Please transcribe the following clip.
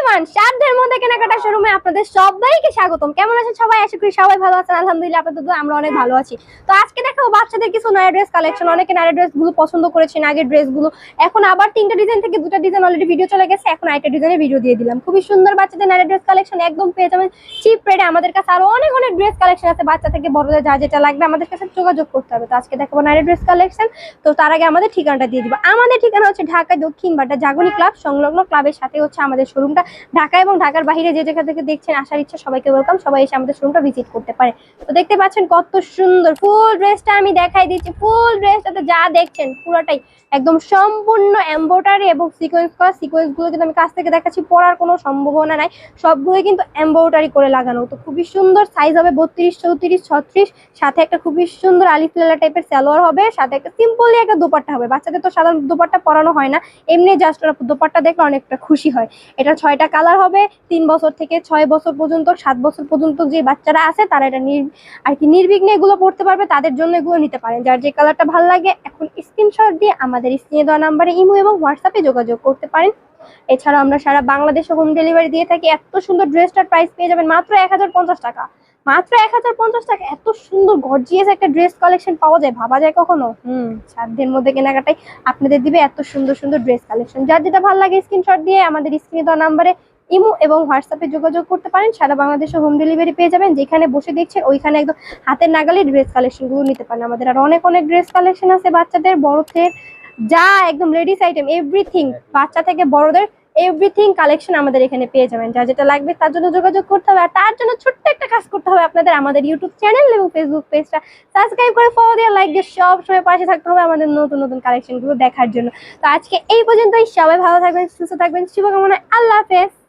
Everyone, সাধ্যের মধ্যে কেনাকাটা শোরুমে আপনাদের সবাইকে স্বাগতম। কেমন আছেন সবাই? আশা করি সবাই ভালো আছেন। আলহামদুলিল্লাহ, আপনাদের আমরা অনেক ভালো আছি। তো আজকে দেখাবো বাচ্চাদের কিছু নয়া ড্রেস কালেকশন অনেকে নয়া ড্রেসগুলো পছন্দ করেছেন, আগের ড্রেসগুলো। এখন আবার তিনটা ডিজাইন থেকে দুটো ডিজাইন অলরেডি ভিডিও চলে গেছে। এখন আরেকটা ডিজাইনের ভিডিও দিয়ে দিলাম। খুবই সুন্দর বাচ্চাদের নয়া ড্রেস কালেকশন একদম পেয়ে যাবেন চিপ রেটে আমাদের কাছে আরও অনেক অনেক ড্রেস কালেকশন আছে। বাচ্চা থেকে বড়দের যা যেটা লাগবে আমাদের কাছে যোগাযোগ করতে হবে। তো আজকে দেখাবো নয়া ড্রেস কালেকশন তো তার আগে আমাদের ঠিকানাটা দিয়ে দিব। আমাদের ঠিকানা হচ্ছে ঢাকা দক্ষিণ বাড্ডা জাগনি ক্লাব। সংলগ্ন ক্লাবের সাথে হচ্ছে আমাদের শোরুমটা ঢাকা এবং ঢাকার বাইরে যে জায়গা থেকে দেখছেন, আসার ইচ্ছা, সবাইকে ওয়েলকাম সবাই এসে আমাদের শোরুমটা ভিজিট করতে পারে। তো দেখতে পাচ্ছেন কত সুন্দর ফুল ড্রেসটা আমি দেখাই দিচ্ছি। ফুল ড্রেসটাতে যা দেখছেন, পুরোটাই একদম সম্পূর্ণ এম্ব্রয়ডারি এবং সিকোয়েন্স করা। সিকোয়েন্সগুলো কিন্তু আমি কাছ থেকে দেখাচ্ছি, পরার কোনো সম্ভাবনা নাই। সবগুলোই কিন্তু এম্ব্রয়ডারি করে লাগানো। তো খুবই সুন্দর সাইজ হবে বত্রিশ, চৌত্রিশ, ছত্রিশ। সাথে একটা খুবই সুন্দর আলিফুল্লা টাইপের সালোয়ার হবে। সাথে একটা সিম্পলি একটা দোপাট্টা হবে। বাচ্চাদের তো সাধারণ দোপাট্টা পরানো হয় না। এমনি জাস্ট ওরা দোপাট্টা দেখলে অনেকটা খুশি হয়। এটা ছয়টা কালার হবে, তিন বছর থেকে ছয় বছর পর্যন্ত, সাত বছর পর্যন্ত যে বাচ্চারা আছে, তারা এটা আর কি নির্বিঘ্নে এগুলো পড়তে পারবে, তাদের জন্য এগুলো নিতে পারেন। যার যে কালারটা ভালো লাগে, এখন স্ক্রিনশট দিয়ে আমাদের স্ক্রিনে দেওয়া নাম্বারে ইমো এবং হোয়াটসঅ্যাপে যোগাযোগ করতে পারেন। এছাড়া আমরা সারা বাংলাদেশে হোম ডেলিভারি দিয়ে থাকি, এত সুন্দর ড্রেসটার প্রাইস পেয়ে যাবেন মাত্র এক হাজার পঞ্চাশ টাকা। মাত্র এক হাজার পঞ্চাশ টাকা, এত সুন্দর গর্জিয়াস একটা ড্রেস কালেকশন পাওয়া যায়, ভাবা যায় কখনো? হুম সাধ্যের মধ্যে কেনাকাটাই আপনাদের দিবে এত সুন্দর সুন্দর ড্রেস কালেকশন যার যেটা ভালো লাগে স্ক্রিনশট দিয়ে আমাদের স্ক্রিনে দেওয়া নাম্বারে ইমো এবং হোয়াটসঅ্যাপে যোগাযোগ করতে পারেন। সারা বাংলাদেশে হোম ডেলিভারি পেয়ে যাবেন, যেখানে বসে দেখছেন ওইখানে একদম হাতের নাগালে ড্রেস কালেকশনগুলো নিতে পারেন। আমাদের আর অনেক অনেক ড্রেস কালেকশন আছে বাচ্চাদের, বড়দের। যা একদম লেডিস আইটেম এভরিথিং বাচ্চা থেকে বড়দের এভরিথিং কালেকশন আমাদের এখানে পেয়ে যাবেন। যা যেটা লাগবে তার জন্য যোগাযোগ করতে হবে আর তার জন্য ছোট্ট একটা কাজ করতে হবে আপনাদের আমাদের ইউটিউব চ্যানেল এবং ফেসবুক পেজটা সাবস্ক্রাইব করে ফলো দিয়ে লাইক দিয়ে সব সময় পাশে থাকতে হবে আমাদের নতুন নতুন কালেকশনগুলো দেখার জন্য। তো আজকে এই পর্যন্তই। সবাই ভালো থাকবেন সুস্থ থাকবেন। শুভকামনা। আল্লাহ হাফেজ।